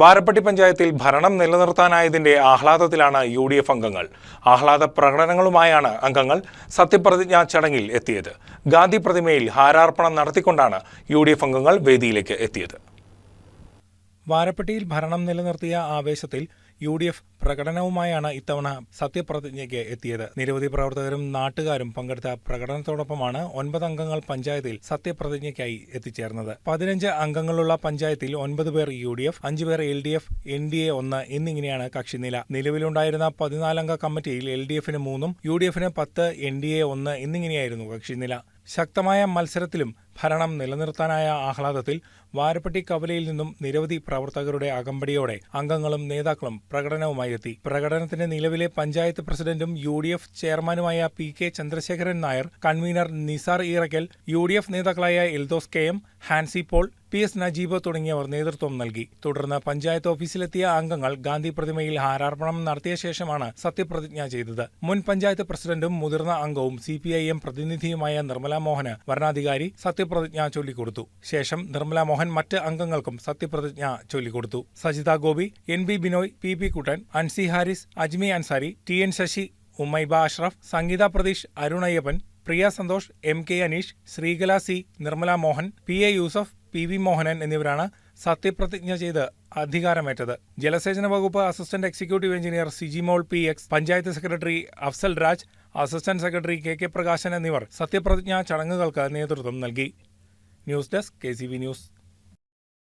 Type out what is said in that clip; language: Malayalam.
വാരപ്പട്ടി പഞ്ചായത്തിൽ ഭരണം നിലനിർത്താനായതിന്റെ ആഹ്ലാദത്തിലാണ് യു ഡി എഫ് അംഗങ്ങൾ. ആഹ്ലാദ പ്രകടനങ്ങളുമായാണ് അംഗങ്ങൾ സത്യപ്രതിജ്ഞാ ചടങ്ങിൽ എത്തിയത്. ഗാന്ധി പ്രതിമയിൽ ഹാരാർപ്പണം നടത്തിക്കൊണ്ടാണ് യു അംഗങ്ങൾ വേദിയിലേക്ക് എത്തിയത്. വാരപ്പെട്ടിയിൽ ഭരണം നിലനിർത്തിയ ആവേശത്തിൽ യു ഡി എഫ് പ്രകടനവുമായാണ് ഇത്തവണ സത്യപ്രതിജ്ഞയ്ക്ക് എത്തിയത്. നിരവധി പ്രവർത്തകരും നാട്ടുകാരും പങ്കെടുത്ത പ്രകടനത്തോടൊപ്പമാണ് ഒൻപത് അംഗങ്ങൾ പഞ്ചായത്തിൽ സത്യപ്രതിജ്ഞയ്ക്കായി എത്തിച്ചേർന്നത്. പതിനഞ്ച് അംഗങ്ങളുള്ള പഞ്ചായത്തിൽ ഒൻപത് പേർ യു ഡി എഫ് അഞ്ചു പേർ L D F N D A ഒന്ന് എന്നിങ്ങനെയാണ് കക്ഷിനില നിലവിലുണ്ടായിരുന്ന പതിനാലംഗ കമ്മിറ്റിയിൽ എൽ ഡി എഫിന് മൂന്നും യു ഡി എഫിന് പത്ത് എൻ ഡി എ ഒന്ന് എന്നിങ്ങനെയായിരുന്നു കക്ഷിനില ശക്തമായ മത്സരത്തിലും ഭരണം നിലനിർത്താനായ ആഹ്ലാദത്തിൽ വാരപ്പെട്ടി കവലയിൽ നിന്നും നിരവധി പ്രവർത്തകരുടെ അകമ്പടിയോടെ അംഗങ്ങളും നേതാക്കളും പ്രകടനവുമായി എത്തി പ്രകടനത്തിന് നിലവിലെ പഞ്ചായത്ത് പ്രസിഡന്റും യു ഡി എഫ് ചെയർമാനുമായ P K Chandrasekharan Nair convener Nisar Irakkal U D F നേതാക്കളായ Eldhose K M Hansi Paul P S Najeeb തുടങ്ങിയവർ നേതൃത്വം നൽകി. തുടർന്ന് പഞ്ചായത്ത് ഓഫീസിലെത്തിയ അംഗങ്ങൾ ഗാന്ധി പ്രതിമയിൽ ഹാരാർപ്പണം നടത്തിയ ശേഷമാണ് സത്യപ്രതിജ്ഞ ചെയ്തത്. മുൻ പഞ്ചായത്ത് പ്രസിഡന്റും മുതിർന്ന അംഗവും സി പി ഐ എം പ്രതിനിധിയുമായ നിർമ്മല മോഹന് വരണാധികാരി സത്യപ്രതിജ്ഞ ചൊല്ലിക്കൊടുത്തു. ശേഷം നിർമ്മല മോഹൻ മറ്റ് അംഗങ്ങൾക്കും സത്യപ്രതിജ്ഞ ചൊല്ലിക്കൊടുത്തു. Sajitha Gopi N B Binoy P P Kuttan Ansi Haris Ajmi Ansari T N Sasi Ummaiba Ashraf Sangeetha Pratheesh Arun Ayyappan Priya Santhosh M K Aneesh Sreekala C Nirmala Mohan P A Yousuf P V Mohanan എന്നിവരാണ് സത്യപ്രതിജ്ഞ ചെയ്ത് അധികാരമേറ്റത്. ജലസേചന വകുപ്പ് assistant executive engineer Sijimol P X panchayat secretary Afsal Raj assistant secretary K K Prakashan എന്നിവർ സത്യപ്രതിജ്ഞാ ചടങ്ങുകൾക്ക് നേതൃത്വം നൽകി. News desk K C V news.